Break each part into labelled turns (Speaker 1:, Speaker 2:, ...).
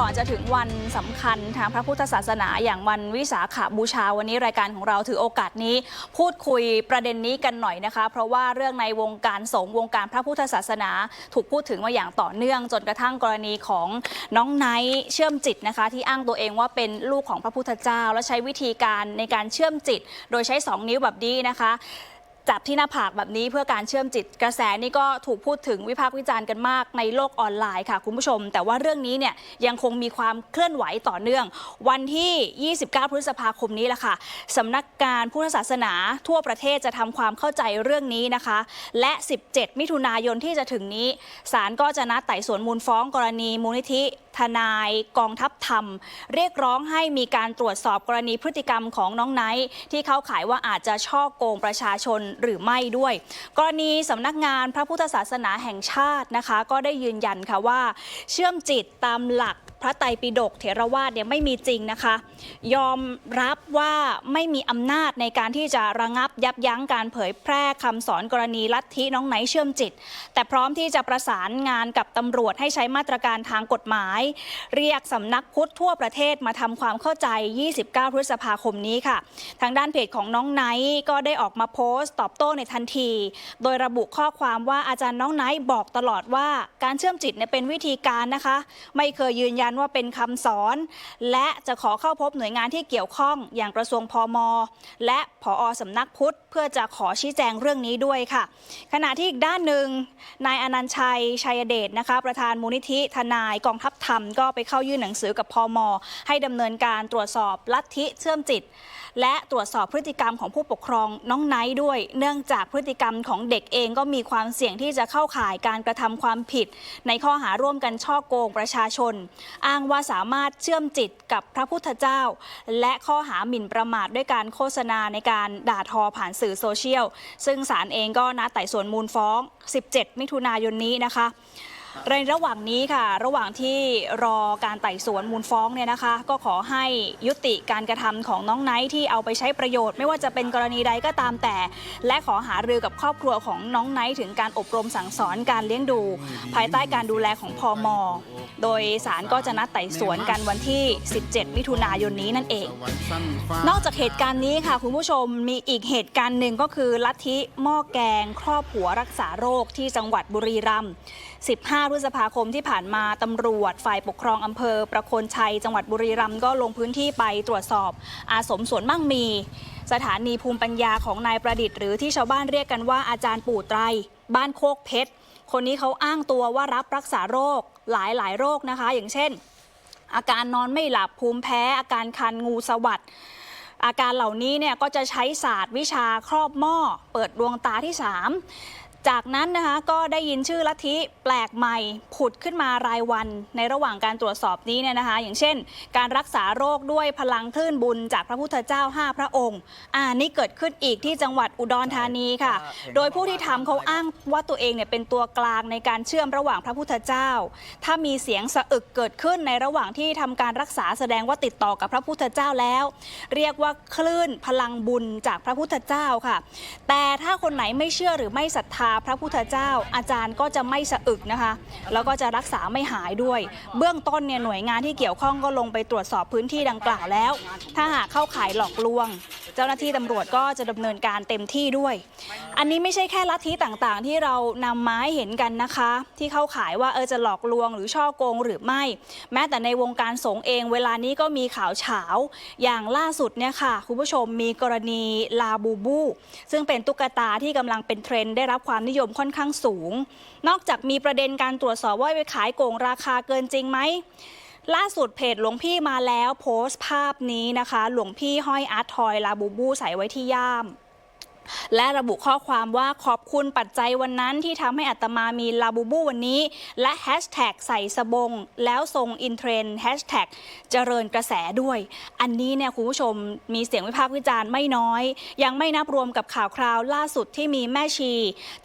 Speaker 1: ก่อนจะถึงวันสำคัญทางพระพุทธศาสนาอย่างวันวิสาขบูชาวันนี้รายการของเราถือโอกาสนี้ พูดคุยประเด็นนี้กันหน่อยนะคะ เพราะว่าเรื่องในวงการสงฆ์วงการพระพุทธศาสนา ถูกพูดถึงมาอย่างต่อเนื่อง จนกระทั่งกรณีของน้องไนท์เชื่อมจิตนะคะ ที่อ้างตัวเองว่าเป็นลูกของพระพุทธเจ้า และใช้วิธีการในการเชื่อมจิต โดยใช้ 2 นิ้วแบบนี้นะคะ จับที่หน้าผากแบบนี้เพื่อการเชื่อมจิตกระแสนี่ก็ถูกพูดถึงวิพากษ์วิจารณ์กันมากในโลกออนไลน์ค่ะคุณผู้ชม แต่ว่าเรื่องนี้เนี่ยยังคงมีความเคลื่อนไหวต่อเนื่อง วันที่ 29 พฤษภาคมนี้แหละค่ะสำนักการพุทธศาสนาทั่วประเทศจะทำความเข้าใจเรื่องนี้นะคะ และ 17 มิถุนายนที่จะถึงนี้ศาลก็จะนัดไต่สวนมูลฟ้องกรณีมูลนิธิ ทนายกองทัพธรรม เรียกร้องให้มีการตรวจสอบกรณีพฤติกรรมของน้องไนท์ที่เขาขายว่าอาจจะช่อโกงประชาชนหรือไม่ด้วย กรณีสำนักงานพระพุทธศาสนาแห่งชาตินะคะ ก็ได้ยืนยันค่ะว่า เชื่อมจิตตามหลัก พระไตรปิฎกเถรวาทเนี่ยไม่มีจริงนะคะ ยอมรับว่าไม่มีอำนาจในการที่จะระงับยับยั้งการเผยแพร่คำสอนกรณีลัทธิน้องไนเชื่อมจิต แต่พร้อมที่จะประสานงานกับตำรวจให้ใช้มาตรการทางกฎหมาย เรียกสำนักพุทธทั่วประเทศมาทำความเข้าใจ 29 พฤษภาคมนี้ค่ะ ทางด้านเพจของน้องไนท์ก็ได้ออกมาโพสต์ตอบโต้ในทันที โดยระบุข้อความว่าอาจารย์น้องไนท์บอกตลอดว่าการเชื่อมจิตเนี่ยเป็นวิธีการนะคะ ไม่เคยยืนยันว่าเป็นคำสอน และจะขอเข้าพบหน่วยงานที่เกี่ยวข้องอย่างกระทรวงพอมและผอสำนักพุทธ เพื่อจะขอชี้แจงเรื่องนี้ด้วยค่ะ ขณะที่อีกด้านหนึ่งนายอนันชัยชัยเดชนะคะ ประธานมูลนิธิทนายกองทัพธรรมก็ไปเข้ายื่นหนังสือกับพอมให้ดำเนินการตรวจสอบลัทธิเชื่อมจิต และตรวจสอบพฤติกรรมของผู้ปกครองน้องไนท์ด้วย เนื่องจากพฤติกรรมของเด็กเองก็มีความเสี่ยงที่จะเข้าข่ายการกระทำความผิด ในข้อหาร่วมกันช่อโกงประชาชน อ้างว่าสามารถเชื่อมจิตกับพระพุทธเจ้า และข้อหาหมิ่นประมาทด้วยการโฆษณาในการด่าทอผ่านสื่อโซเชียล ซึ่งศาลเองก็นัดไต่สวนมูลฟ้อง 17 มิถุนายนนี้นะคะ ในระหว่างนี้ค่ะ ระหว่างที่รอการไต่สวนมูลฟ้องเนี่ยนะคะ ก็ขอให้ยุติการกระทำของน้องไนท์ที่เอาไปใช้ประโยชน์ ไม่ว่าจะเป็นกรณีใดก็ตามแต่ และขอหารือกับครอบครัวของน้องไนท์ถึงการอบรมสั่งสอนการเลี้ยงดู ภายใต้การดูแลของพอมโดยศาลก็จะนัดไต่สวนกันวันที่ 17 มิถุนายนนี้นั่นเอง นอกจากเหตุการณ์นี้ค่ะ คุณผู้ชมมีอีกเหตุการณ์หนึ่งก็คือลัทธิหม้อแกง ครอบหัวรักษาโรคที่จังหวัดบุรีรัมย์15พฤษภาคมที่ผ่านมาตำรวจฝ่ายปกครองอำเภอ ประโคนชัย จังหวัดบุรีรัมย์ก็ลงพื้นที่ไปตรวจสอบ อาสมสวนมั่งมี สถานีภูมิปัญญาของนายประดิษฐ์หรือที่ชาวบ้านเรียกกันว่าอาจารย์ปู่ไตร บ้านโคกเพชร คนนี้เขาอ้างตัวว่ารับรักษาโรคหลายหลายๆโรคนะคะ อย่างเช่น อาการนอนไม่หลับภูมิแพ้ อาการคันงูสวัสดอาการเหล่านี้เนี่ยก็จะใช้ศาสตร์วิชาครอบหม้อ เปิดดวงตาที่ 3 จากนั้นนะคะก็ได้ยินชื่อลัทธิแปลกใหม่ผุดขึ้นมารายวันในระหว่างการตรวจสอบนี้เนี่ยนะคะ อย่างเช่น การรักษาโรคด้วยพลังคลื่นบุญจากพระพุทธเจ้า 5 พระองค์ อ่านี่เกิดขึ้นอีกที่จังหวัดอุดรธานีค่ะ โดยผู้ที่ทำเขาอ้างว่าตัวเองเนี่ยเป็นตัวกลางในการเชื่อมระหว่างพระพุทธเจ้า ถ้ามีเสียงสะอึกเกิดขึ้นในระหว่างที่ทำการรักษาแสดงว่าติดต่อกับพระพุทธเจ้าแล้ว เรียกว่าคลื่นพลังบุญจากพระพุทธเจ้าค่ะ แต่ถ้าคนไหนไม่เชื่อหรือไม่ศรัทธาพระพุทธเจ้า อาจารย์ก็จะไม่สะอึกนะคะ แล้วก็จะรักษาไม่หายด้วย เบื้องต้นเนี่ยหน่วยงานที่เกี่ยวข้องก็ลงไปตรวจสอบพื้นที่ดังกล่าวแล้ว ถ้าหากเข้าข่ายหลอกลวง เจ้าหน้าที่ตำรวจก็จะดำเนินการเต็มที่ด้วย อันนี้ไม่ใช่แค่ลัทธิต่างๆ ที่เรานำมาให้เห็นกันนะคะ ที่เข้าขายว่าเออจะหลอกลวงหรือช่อโกงหรือไม่ แม้แต่ในวงการสงฆ์เอง เวลานี้ก็มีข่าวเฉาอย่างล่าสุดเนี่ยค่ะ คุณผู้ชมมีกรณีลาบูบู ซึ่งเป็นตุ๊กตาที่กำลังเป็นเทรนด์ได้รับความนิยมค่อนข้างสูง นอกจากมีประเด็นการตรวจสอบว่าไปขายโกงราคาเกินจริงไหม ล่าสุดเพจหลวงพี่มาแล้วโพสต์ภาพนี้นะคะ หลวงพี่ห้อยอาร์ตทอยลาบูบูใส่ไว้ที่ย่ามและระบุข้อความว่าขอบคุณปัจจัยวันนั้นที่ทำให้อัตมามีลาบูบูวันนี้ และแฮชแท็กใส่สบง แล้วทรงอินเทรนแฮชแท็กเจริญกระแสด้วย อันนี้เนี่ยคุณผู้ชมมีเสียงวิพากษ์วิจารณ์ไม่น้อย ยังไม่นับรวมกับข่าวคราวล่าสุดที่มีแม่ชี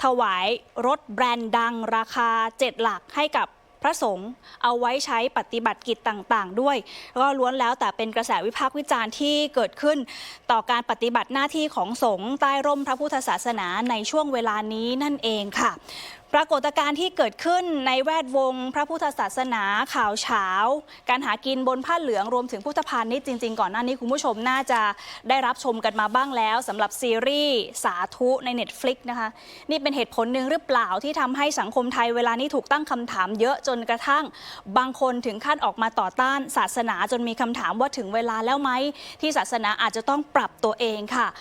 Speaker 1: ถวายรถแบรนด์ดังราคา 7 หลักให้กับ พระสงฆ์เอาไว้ใช้ปฏิบัติกิจต่างๆ ด้วย ก็ล้วนแล้วแต่เป็นกระแสวิพากษ์วิจารณ์ที่เกิดขึ้น ต่อการปฏิบัติหน้าที่ของสงฆ์ใต้ร่มพระพุทธศาสนาในช่วงเวลานี้นั่นเองค่ะ ปรากฏการณ์ที่เกิดขึ้นในแวดวง พระพุทธศาสนาข่าวเช้า การหากินบนผ้าเหลืองรวมถึงพุทธพาณิชย์จริง ๆ ก่อนหน้านี้คุณผู้ชมน่าจะได้รับชมกันมาบ้างแล้วสำหรับซีรีส์สาธุใน Netflix นะคะ นี่เป็นเหตุผลหนึ่งหรือเปล่าที่ทำให้สังคมไทยเวลานี้ถูกตั้งคำถามเยอะจนกระทั่ง บางคนถึงขั้นออกมาต่อต้านศาสนาจนมีคำถามว่าถึงเวลาแล้วไหมที่ศาสนาอาจจะต้องปรับตัวเองค่ะ